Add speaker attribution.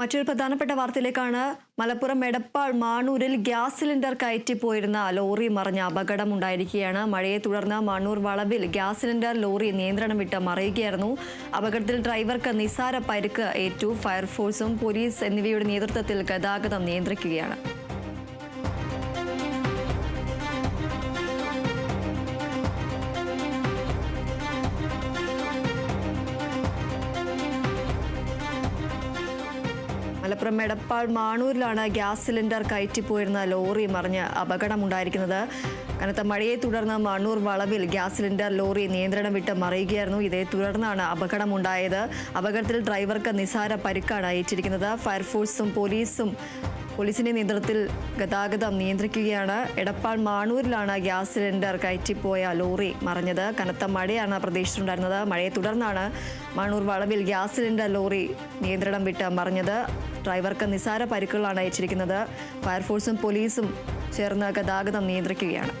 Speaker 1: മറ്റൊരു പ്രധാനപ്പെട്ട വാർത്തയിലേക്കാണ് മലപ്പുറം എടപ്പാൾ മാണൂരിൽ ഗ്യാസ് സിലിണ്ടർ കയറ്റിപ്പോയിരുന്ന ലോറി മറിഞ്ഞ അപകടമുണ്ടായിരിക്കുകയാണ്. മഴയെ തുടർന്ന് മാണൂർ വളവിൽ ഗ്യാസ് സിലിണ്ടർ ലോറി നിയന്ത്രണം വിട്ട് മറിയുകയായിരുന്നു. അപകടത്തിൽ ഡ്രൈവർക്ക് നിസാര പരിക്ക് ഏറ്റു. ഫയർഫോഴ്സും പോലീസ് എന്നിവയുടെ നേതൃത്വത്തിൽ ഗതാഗതം നിയന്ത്രിക്കുകയാണ്. മലപ്പുറം എടപ്പാൾ മാണൂരിലാണ് ഗ്യാസ് സിലിണ്ടർ കയറ്റിപ്പോയിരുന്ന ലോറി മറിഞ്ഞ് അപകടമുണ്ടായിരിക്കുന്നത്. കനത്ത മഴയെ തുടർന്ന് മണ്ണൂർ വളവിൽ ഗ്യാസ് സിലിണ്ടർ ലോറി നിയന്ത്രണം വിട്ട് മറിയുകയായിരുന്നു. ഇതേ തുടർന്നാണ് അപകടമുണ്ടായത്. അപകടത്തിൽ ഡ്രൈവർക്ക് നിസാര പരിക്കാണ് ഏറ്റിരിക്കുന്നത്. ഫയർഫോഴ്സും പോലീസും പോലീസിന്റെ നേതൃത്വത്തിൽ ഗതാഗതം നിയന്ത്രിക്കുകയാണ്. എടപ്പാൾ മാണൂരിലാണ് ഗ്യാസ് സിലിണ്ടർ കയറ്റിപ്പോയ ലോറി മറിഞ്ഞത്. കനത്ത മഴയാണ് പ്രദേശത്തുണ്ടായിരുന്നത് മഴയെ തുടർന്നാണ് മാണൂർ വളവിൽ ഗ്യാസ് സിലിണ്ടർ ലോറി നിയന്ത്രണം വിട്ട് മറിഞ്ഞത്. ഡ്രൈവർക്ക് നിസാര പരിക്കുകളാണ് അയച്ചിരിക്കുന്നത്. ഫയർഫോഴ്സും പോലീസും ചേർന്ന് ഗതാഗതം നിയന്ത്രിക്കുകയാണ്.